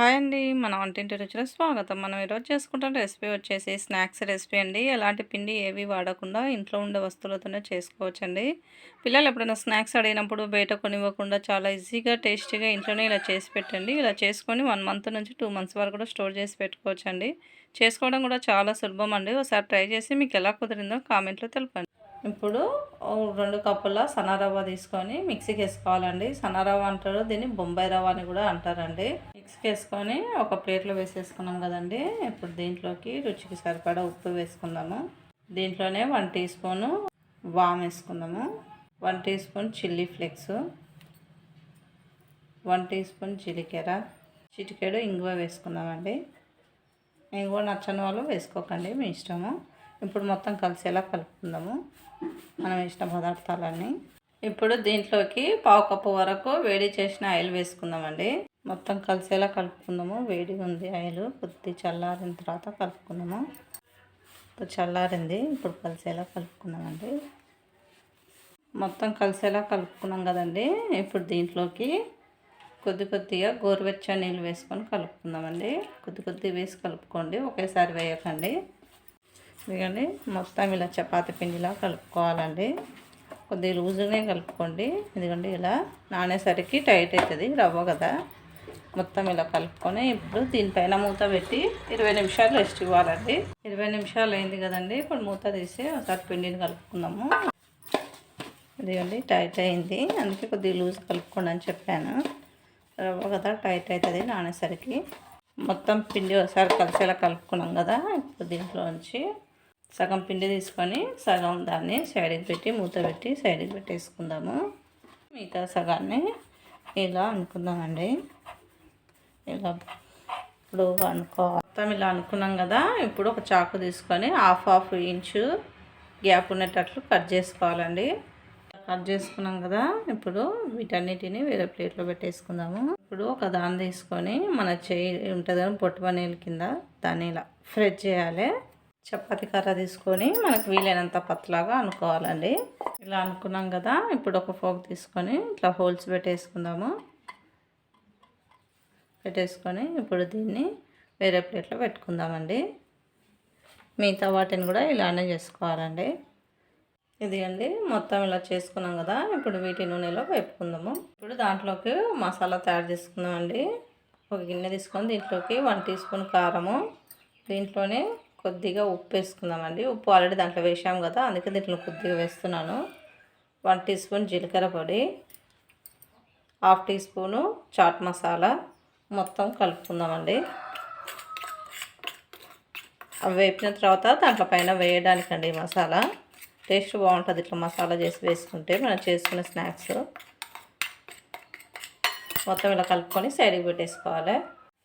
Hi అండి. మన వంటింటి రుచిలో స్వాగతం. మనం ఈరోజు చేసుకుంటున్న రెసిపీ వచ్చేసి స్నాక్స్ రెసిపీ అండి. ఎలాంటి పిండి ఏవి వాడకుండా ఇంట్లో ఉండే వస్తువులతోనే చేసుకోవచ్చండి. పిల్లలు ఎప్పుడైనా స్నాక్స్ అడిగినప్పుడు బయట కొనివ్వకుండా చాలా ఈజీగా టేస్టీగా ఇంట్లోనే ఇలా చేసి పెట్టండి. ఇలా చేసుకొని వన్ మంత్ నుంచి టూ మంత్స్ వరకు కూడా స్టోర్ చేసి పెట్టుకోవచ్చండి. చేసుకోవడం కూడా చాలా సులభం అండి. ఒకసారి ట్రై చేసి మీకు ఎలా కుదిరిందో కామెంట్లో తెలపండి. ఇప్పుడు రెండు కప్పుల సన్నరవ్వ తీసుకొని మిక్సీకి వేసుకోవాలండి. సన్నరవ్వ అంటారు దీన్ని బొంబాయి రవ్వ అని కూడా అంటారండి. మిక్స్ వేసుకొని ఒక ప్లేట్లో వేసేసుకున్నాం కదండి. ఇప్పుడు దీంట్లోకి రుచికి సరిపడా ఉప్పు వేసుకుందాము. దీంట్లోనే వన్ టీ స్పూను వామ్ వేసుకుందాము. One teaspoon chilli flakes. One teaspoon జీలకర్ర. చిటికెడు ఇంగువ వేసుకుందామండి. ఇంగువ నచ్చని వాళ్ళు వేసుకోకండి మీ ఇష్టము. ఇప్పుడు మొత్తం కలిసేలా కలుపుకుందాము. మనం ఇష్టం పదార్థాలన్నీ. ఇప్పుడు దీంట్లోకి పావు కప్పు వరకు వేడి చేసిన ఆయిల్ వేసుకుందామండి. మొత్తం కలిసేలా కలుపుకుందాము. వేడిగా ఉంది ఆయిల్. కొద్ది చల్లారిన తర్వాత కలుపుకుందాము. చల్లారింది. ఇప్పుడు కలిసేలా కలుపుకున్నామండి మొత్తం కలిసేలా కలుపుకున్నాం కదండి. ఇప్పుడు దీంట్లోకి కొద్ది కొద్దిగా గోరువెచ్చ నీళ్ళు వేసుకొని కలుపుకుందామండి. కొద్ది కొద్ది వేసి కలుపుకోండి. ఒకేసారి వేయకండి. ఇదిగండి. మొత్తం ఇలా చపాతి పిండిలా కలుపుకోవాలండి. కొద్దిగా లూజుగానే కలుపుకోండి. ఎందుకంటే ఇలా నానేసరికి టైట్ అవుతుంది రవ్వ కదా. మొత్తం ఇలా కలుపుకొని ఇప్పుడు దీనిపైన మూత పెట్టి ఇరవై నిమిషాలు రెస్ట్ ఇవ్వాలండి. ఇరవై నిమిషాలు అయింది కదండి ఇప్పుడు మూత తీసి ఒకసారి పిండిని కలుపుకుందాము. ఇదిగోండి టైట్ అయింది. అందుకే కొద్దిగా లూజ్ కలుపుకోండి అని చెప్పాను. రవ్వ కదా టైట్ అవుతుంది నానేసరికి. మొత్తం పిండి ఒకసారి కలిసేలా కలుపుకున్నాం కదా ఇప్పుడు దీంట్లో నుంచి సగం పిండి తీసుకొని సగం దాన్ని సైడ్కి పెట్టి మూత పెట్టి సైడ్కి పెట్టేసుకుందాము. మిగతా సగాన్ని ఇలా అనుకుందామండి. ఇలా ఇప్పుడు అనుకో మొత్తం ఇలా అనుకున్నాం కదా ఇప్పుడు ఒక చాకు తీసుకొని హాఫ్ హాఫ్ ఇంచు గ్యాప్ ఉండేటట్లు కట్ చేసుకోవాలండి. కట్ చేసుకున్నాం కదా ఇప్పుడు వీటన్నిటిని వేరే ప్లేట్లో పెట్టేసుకుందాము. ఇప్పుడు ఒక దాన్ని తీసుకొని మన చేయి ఉంటుంది పొట్టు పనీల కింద దాన్ని ఇలా ఫ్రెడ్ చేయాలి. చపాతి కర్ర తీసుకొని మనకు వీలైనంత పత్లాగా అనుకోవాలండి. ఇలా అనుకున్నాం కదా ఇప్పుడు ఒక ఫోక్ తీసుకొని ఇట్లా హోల్స్ పెట్టేసుకుందాము. పెట్టేసుకొని ఇప్పుడు దీన్ని వేరే ప్లేట్లో పెట్టుకుందామండి. మిగతా వాటిని కూడా ఇలానే చేసుకోవాలండి. ఇది అండి మొత్తం ఇలా చేసుకున్నాం కదా ఇప్పుడు వీటి నూనెలో వేపుకుందాము. ఇప్పుడు దాంట్లోకి మసాలా తయారు చేసుకుందామండి. ఒక గిన్నె తీసుకొని దీంట్లోకి వన్ టీ స్పూన్ కారము దీంట్లోనే కొద్దిగా ఉప్పు వేసుకుందామండి. ఉప్పు ఆల్రెడీ దాంట్లో వేసాం కదా అందుకే దీంట్లో కొద్దిగా వేస్తున్నాను. వన్ టీ స్పూన్ జీలకర్ర పొడి half teaspoon chaat masala మొత్తం కలుపుకుందామండి. అవి వేపిన తర్వాత దాంట్లో పైన వేయడానికండి మసాలా. టేస్ట్ బాగుంటుంది ఇట్లా మసాలా చేసి వేసుకుంటే మనం చేసుకునే స్నాక్స్. మొత్తం ఇలా కలుపుకొని సైడ్కి పెట్టేసుకోవాలి.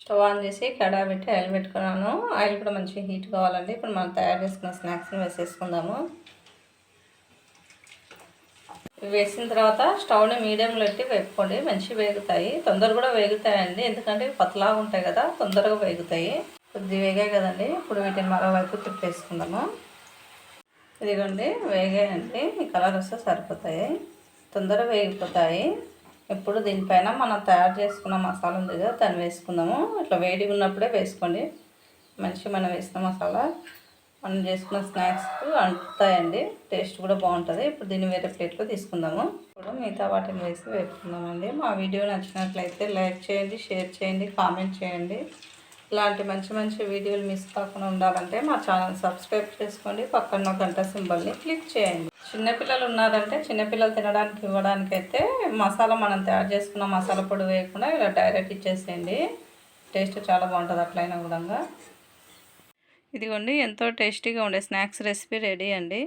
స్టవ్ ఆన్ చేసి కడా పెట్టి ఆయిల్ పెట్టుకున్నాను. ఆయిల్ కూడా మంచిగా హీట్ కావాలండి. ఇప్పుడు మనం తయారు చేసుకున్న స్నాక్స్ని వేసేసుకుందాము. వేసిన తర్వాత స్టవ్ని మీడియంలో పెట్టి వేపుకోండి. మంచిగా వేగుతాయి. తొందర కూడా వేగుతాయండి. ఎందుకంటే పతలాగా ఉంటాయి కదా తొందరగా వేగుతాయి. కొద్ది వేగాయి కదండి. ఇప్పుడు వీటిని మరోవైపు తిప్పేసుకుందాము. ఇదిగోండి వేగాయండి. ఈ కలర్ వస్తే సరిపోతాయి. తొందరగా వేగిపోతాయి. ఇప్పుడు దీనిపైన మనం తయారు చేసుకున్న మసాలా ఉంది కదా దాన్ని వేసుకుందాము. ఇట్లా వేడిగా ఉన్నప్పుడే వేసుకోండి. మంచిగా మనం వేసిన మసాలా. మనం చేసుకున్న స్నాక్స్ అంటుతాయండి. టేస్ట్ కూడా బాగుంటుంది. ఇప్పుడు దీన్ని వేరే ప్లేట్లో తీసుకుందాము. ఇప్పుడు మిగతా వాటిని వేసి వేసుకుందామండి మా వీడియో నచ్చినట్లయితే లైక్ చేయండి షేర్ చేయండి కామెంట్ చేయండి. ఇలాంటి మంచి మంచి వీడియోలు మిస్ కాకుండా ఉండాలంటే మా ఛానల్ సబ్స్క్రైబ్ చేసుకోండి. పక్కన గంట సింబల్ని క్లిక్ చేయండి. చిన్నపిల్లలు ఉన్నారంటే చిన్నపిల్లలు తినడానికి ఇవ్వడానికి అయితే మసాలా మనం తయారు చేసుకున్న మసాలా పొడి వేయకుండా ఇలా డైరెక్ట్ ఇచ్చేసేయండి. టేస్ట్ చాలా బాగుంటుంది అట్లయినా కూడా. ఇదిగోండి ఎంతో టేస్టీగా ఉండే స్నాక్స్ రెసిపీ రెడీ అండి.